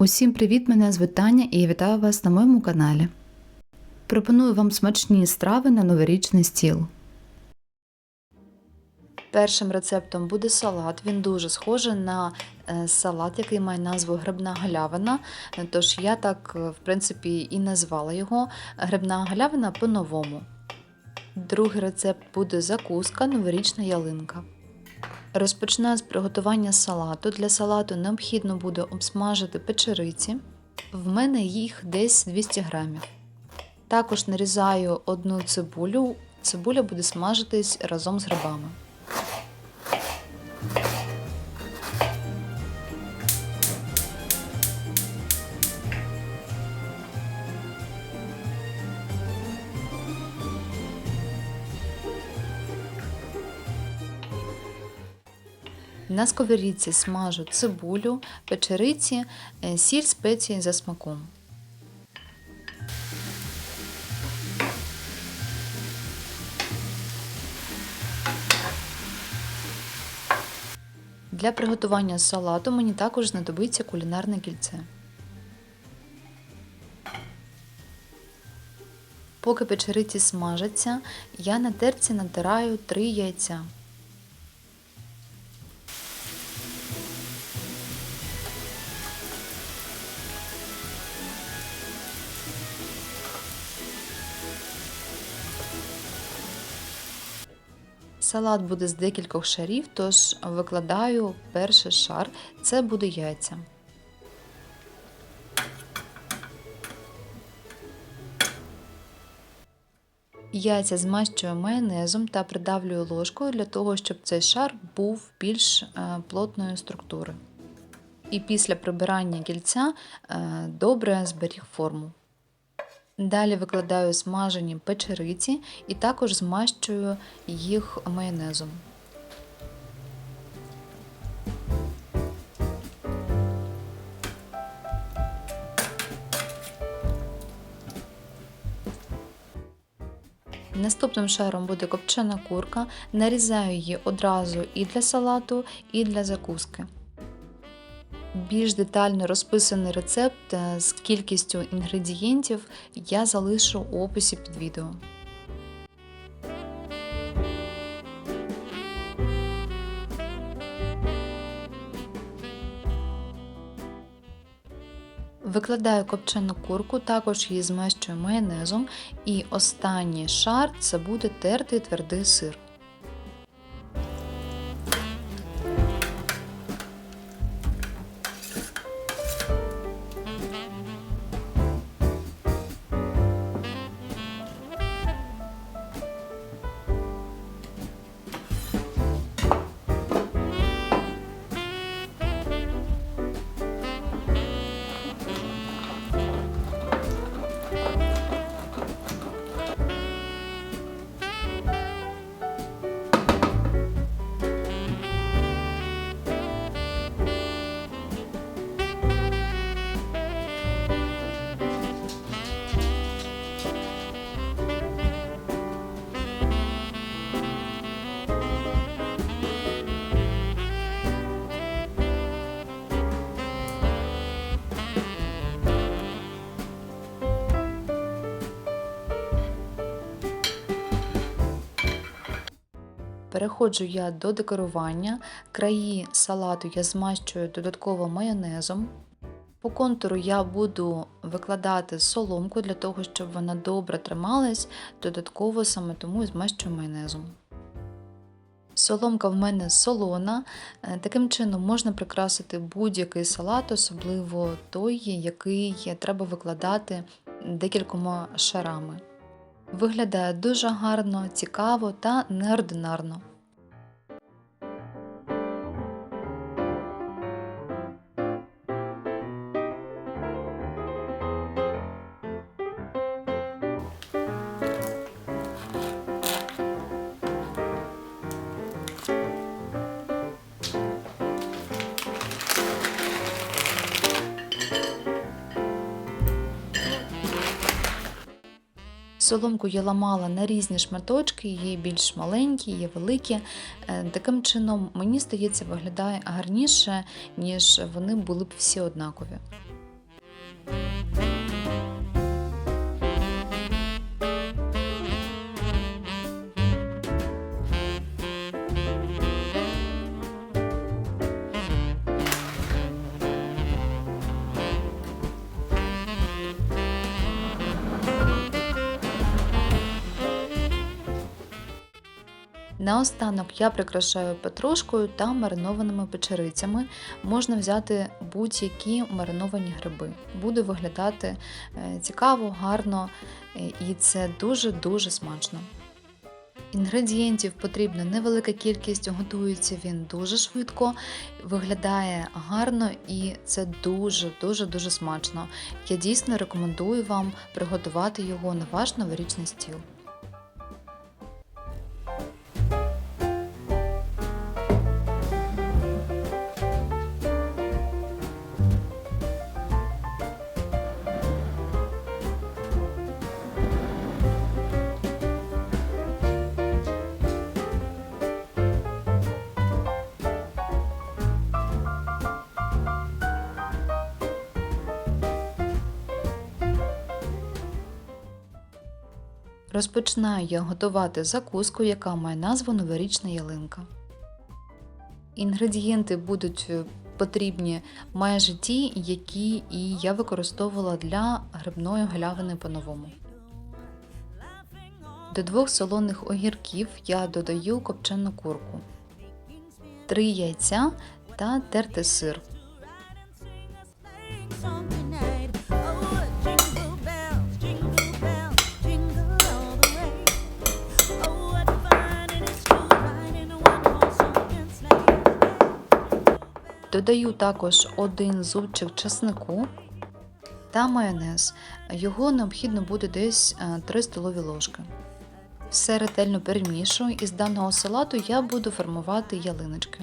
Усім привіт! Мене звуть Таня і вітаю вас на моєму каналі. Пропоную вам смачні страви на новорічний стіл. Першим рецептом буде салат. Він дуже схожий на е, салат, який має назву грибна галявина. Тож я так, е, в принципі, і назвала його грибна галявина по-новому. Другий рецепт буде закуска новорічна ялинка. Розпочинаю з приготування салату. Для салату необхідно буде обсмажити печериці. В мене їх десь 200 грамів. Також нарізаю одну цибулю. Цибуля буде смажитись разом з грибами. На сковорідці смажу цибулю, печериці, е, сіль, спеції за смаком. Для приготування салату мені також знадобиться кулінарне кільце. Поки печериці смажаться, я на терці натираю 3 яйця. Салат буде з декількох шарів, тож викладаю перший шар, це буде яйця. Яйця змащую майонезом та придавлюю ложкою для того, щоб цей шар був більш е, плотної структури. І після прибирання кільця е, добре зберіг форму. Далі викладаю смажені печериці і також змащую їх майонезом. Наступним шаром буде копчена курка. Нарізаю її одразу і для салату, і для закуски. Більш детально розписаний рецепт е, з кількістю інгредієнтів я залишу у описі під відео. Викладаю копчену курку, також її змащую майонезом, і останній шар це буде тертий твердий сир. Переходжу я до декорування. Краї салату я змащую додатково майонезом. По контуру я буду викладати соломку для того, щоб вона добре трималась, додатково саме тому змащую майонезом. Соломка в мене солона. Е, Таким чином можна прикрасити будь-який салат, особливо той, який треба викладати декількома шарами. Виглядає дуже гарно, цікаво та неординарно. Соломку я ламала на різні шматочки, є більш маленькі, є великі. Е, Таким чином, мені здається, виглядає гарніше, ніж вони були б всі однакові. Наостанок я прикрашаю петрушкою та маринованими печерицями. Можна взяти будь-які мариновані гриби. Буде виглядати е, цікаво, гарно е, і це дуже-дуже смачно. Інгредієнтів потрібна невелика кількість, готується він дуже швидко, виглядає гарно і це дуже-дуже дуже смачно. Я дійсно рекомендую вам приготувати його на ваш новорічний стіл. Розпочинаю я готувати закуску, яка має назву Новорічна ялинка. Інгредієнти будуть е, потрібні майже ті, які і я використовувала для грибної галявини по-новому. До двох солоних огірків я додаю копчену курку, 3 яйця та тертий сир. Додаю також один зубчик чеснику та майонез. Його необхідно буде десь е, 3 столові ложки. Все ретельно перемішую і з даного салату я буду формувати ялиночки.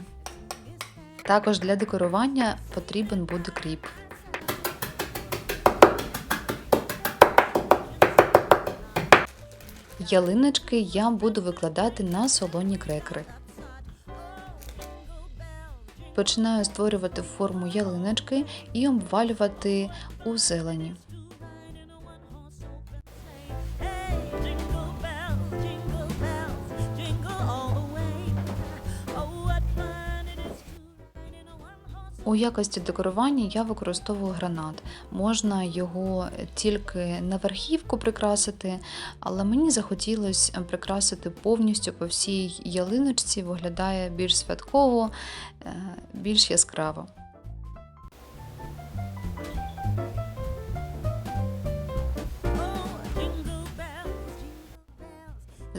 Також для декорування потрібен буде кріп. Ялиночки я буду викладати на солоні крекери. Починаю створювати форму ялиночки і обвалювати у зелені. У якості декорування я використовую гранат. Можна його тільки на верхівку прикрасити, але мені захотілося прикрасити повністю по всій ялиночці, виглядає більш святково, е, більш яскраво.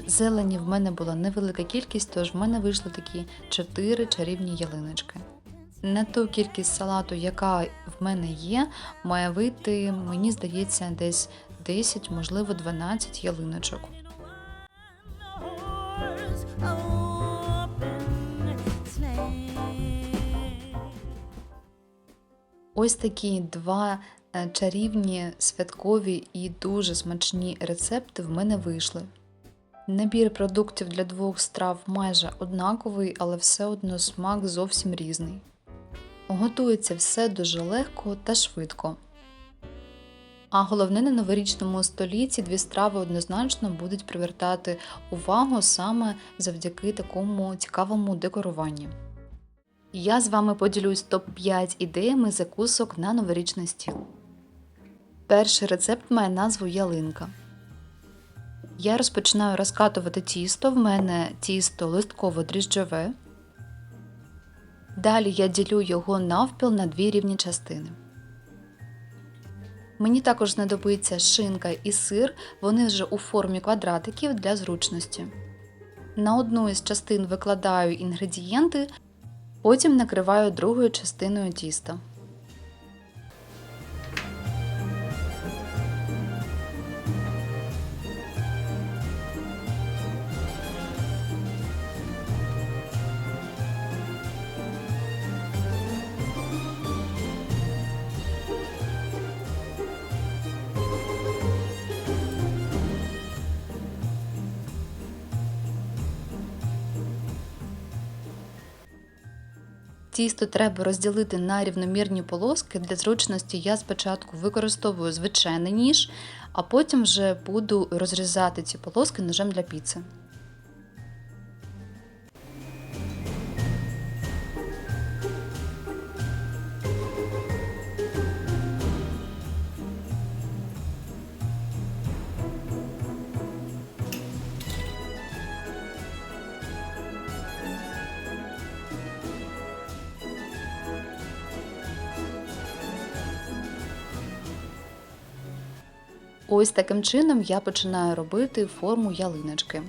Зелені в мене була невелика кількість, тож в мене вийшло такі 4 чарівні ялиночки. На ту кількість салату, яка в мене є, має вийти, мені здається, десь 10, можливо, 12 ялиночок. Ось такі два е, чарівні, святкові і дуже смачні рецепти в мене вийшли. Набір продуктів для двох страв майже однаковий, але все одно смак зовсім різний. Готується все дуже легко та швидко. А головне на новорічному столі дві страви однозначно будуть привертати увагу саме завдяки такому цікавому декоруванню. Я з вами поділюсь топ-5 ідеями закусок на новорічний стіл. Перший рецепт має назву ялинка. Я розпочинаю розкатувати тісто. В мене тісто листково-дріжджове. Далі я ділю його навпіл на дві рівні частини. Мені також знадобиться шинка і сир, вони вже у формі квадратиків для зручності. На одну із частин викладаю інгредієнти, потім накриваю другою частиною тіста. Тісто треба розділити на рівномірні полоски. Для зручності я спочатку використовую звичайний ніж, а потім вже буду розрізати ці полоски ножем для піци. Ось таким чином я починаю робити форму ялиночки.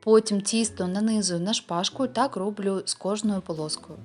Потім тісто нанизую на шпажку так роблю з кожною полоскою.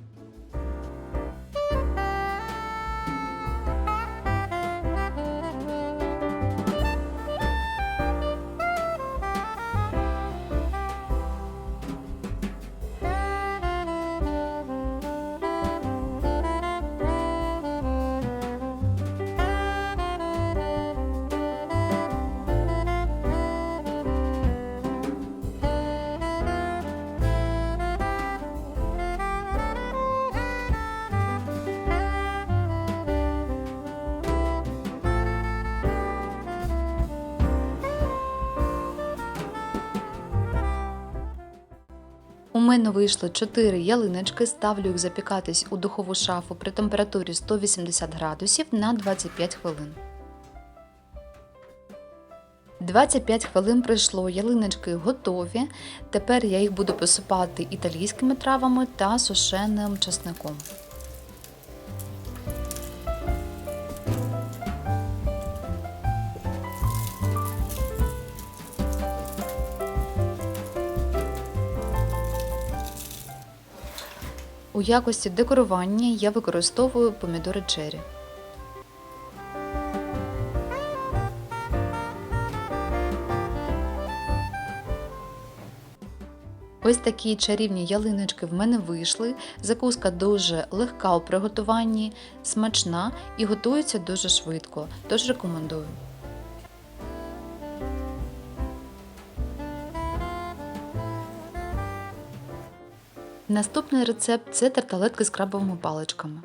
Мене вийшло 4 ялиночки, ставлю їх запікатись у духову шафу при температурі 180 градусів на 25 хвилин. 25 хвилин пройшло, ялиночки готові. Тепер я їх буду посипати італійськими травами та сушеним часником. У якості декорування я використовую помідори черрі. Ось такі чарівні ялиночки в мене вийшли. Закуска дуже легка у приготуванні, смачна і готується дуже швидко, тож рекомендую. Наступний рецепт це тарталетки з крабовими паличками.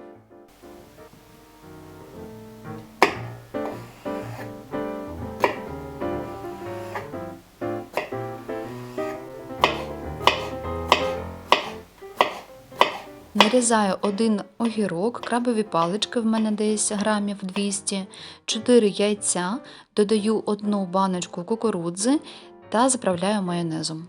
Нарізаю один огірок, крабові палички в мене десь грамів 200, 4 яйця, додаю одну баночку кукурудзи та заправляю майонезом.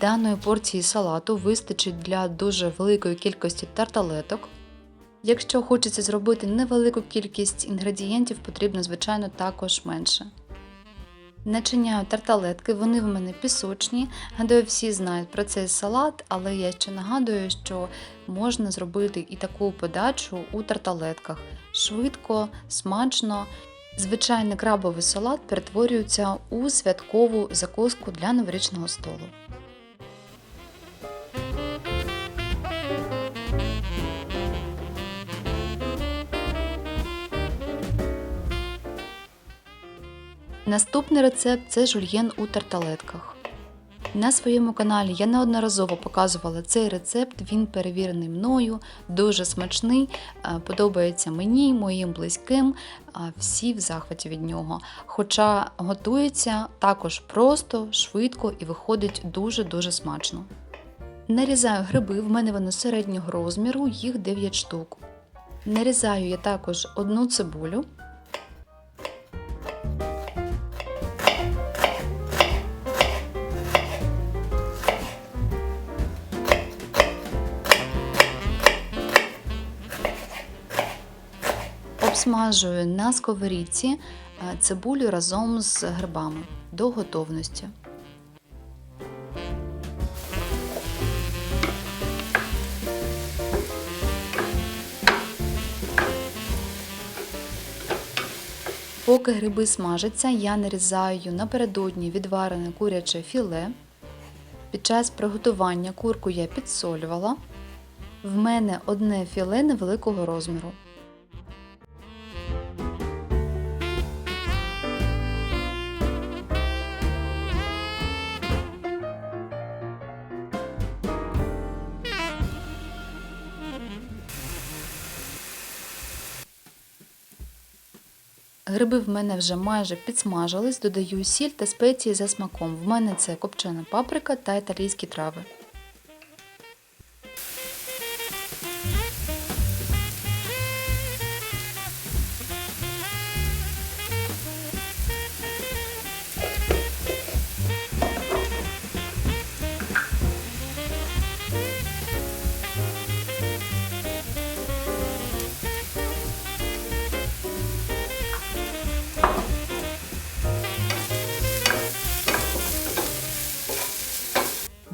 Даної порції салату вистачить для дуже великої кількості тарталеток. Якщо хочеться зробити невелику кількість інгредієнтів, потрібно, звичайно, також менше. Начиняю тарталетки, вони в мене пісочні. Гадаю, всі знають про цей салат, але я ще нагадую, що можна зробити і таку подачу у тарталетках. Швидко, смачно. Звичайний крабовий салат перетворюється у святкову закуску для новорічного столу. Наступний рецепт це жульєн у тарталетках. На своєму каналі я неодноразово показувала цей рецепт, він перевірений мною, дуже смачний, е, подобається мені, моїм близьким, всі в захваті від нього. Хоча готується також просто, швидко і виходить дуже-дуже смачно. Нарізаю гриби, в мене вони середнього розміру, їх 9 штук. Нарізаю я також одну цибулю. Обсмажую на сковорідці е, цибулю разом з грибами до готовності. Поки гриби смажаться, я нарізаю напередодні відварене куряче філе. Під час приготування курку я підсолювала. В мене одне філе невеликого розміру. Гриби в мене вже майже підсмажились, додаю сіль та спеції за смаком. В мене це копчена паприка та італійські трави.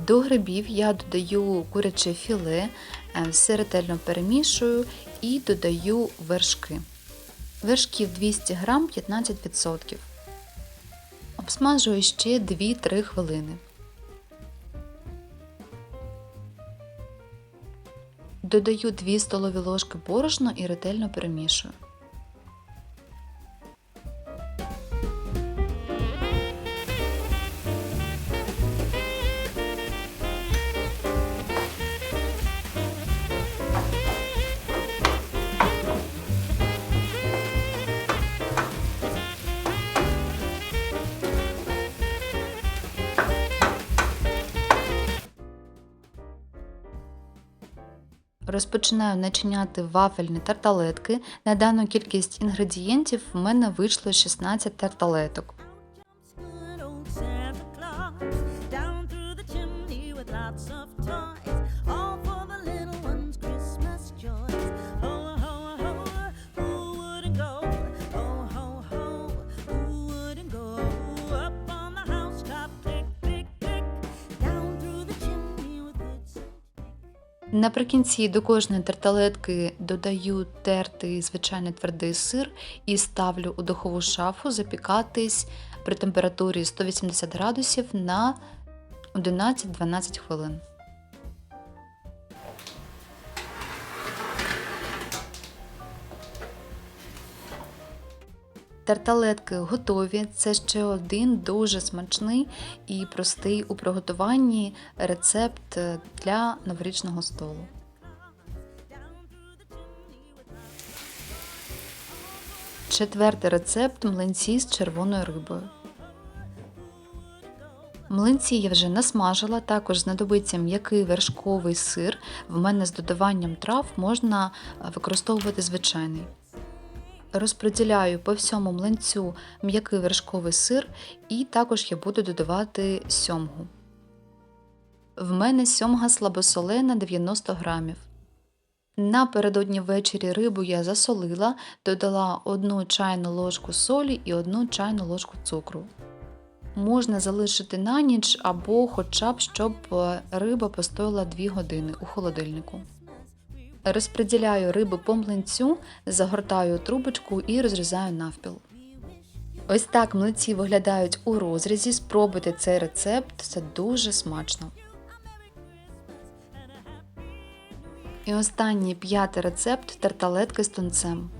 До грибів я додаю куряче філе, е, все ретельно перемішую і додаю вершки. Вершків 200 грам 15%. Обсмажую ще 2-3 хвилини. Додаю 2 столові ложки борошна і ретельно перемішую. Розпочинаю начиняти вафельні тарталетки. На дану кількість інгредієнтів в мене вийшло 16 тарталеток. Наприкінці до кожної тарталетки додаю тертий звичайний твердий сир і ставлю у духову шафу запікатись при температурі 180 градусів на 11-12 хвилин. Тарталетки готові. Це ще один дуже смачний і простий у приготуванні рецепт для новорічного столу. Четвертий рецепт млинці з червоною рибою. Млинці я вже насмажила, також знадобиться м'який вершковий сир. В мене з додаванням трав можна е, використовувати звичайний. Розподіляю по всьому млинцю м'який вершковий сир і також я буду додавати сьомгу. В мене сьомга слабосолена 90 грамів. Напередодні ввечері рибу я засолила, додала 1 чайну ложку солі і 1 чайну ложку цукру. Можна залишити на ніч або хоча б щоб е, риба постояла 2 години у холодильнику. Розподіляю рибу по млинцю, загортаю трубочку і розрізаю навпіл. Ось так млинці виглядають у розрізі. Спробуйте цей рецепт, це дуже смачно. І останній п'ятий рецепт тарталетки з тунцем.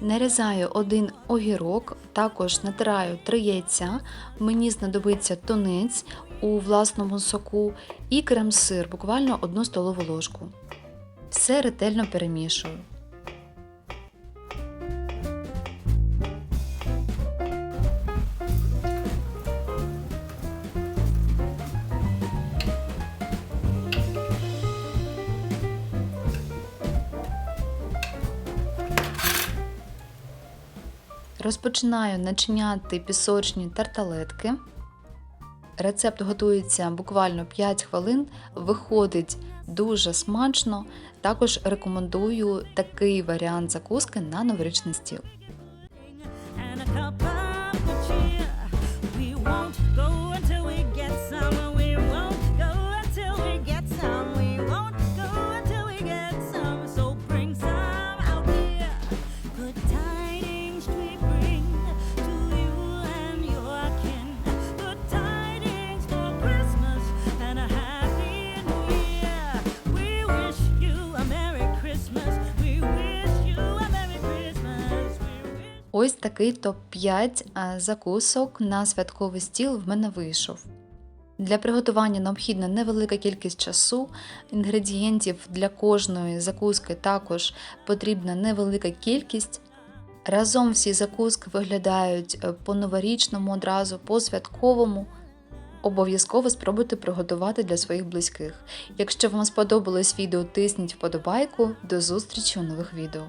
Нарізаю один огірок, також натираю 3 яйця. Мені знадобиться тунець у власному соку і крем-сир, буквально 1 столову ложку. Все ретельно перемішую. Розпочинаю начиняти пісочні тарталетки. Рецепт готується буквально 5 хвилин, виходить дуже смачно. Також рекомендую такий варіант закуски на новорічний стіл. Ось такий топ-5 закусок на святковий стіл в мене вийшов. Для приготування необхідна невелика кількість часу. Інгредієнтів для кожної закуски також потрібна невелика кількість. Разом всі закуски виглядають е, по-новорічному одразу, по-святковому. Обов'язково спробуйте приготувати для своїх близьких. Якщо вам сподобалось відео, тисніть вподобайку. До зустрічі у нових відео.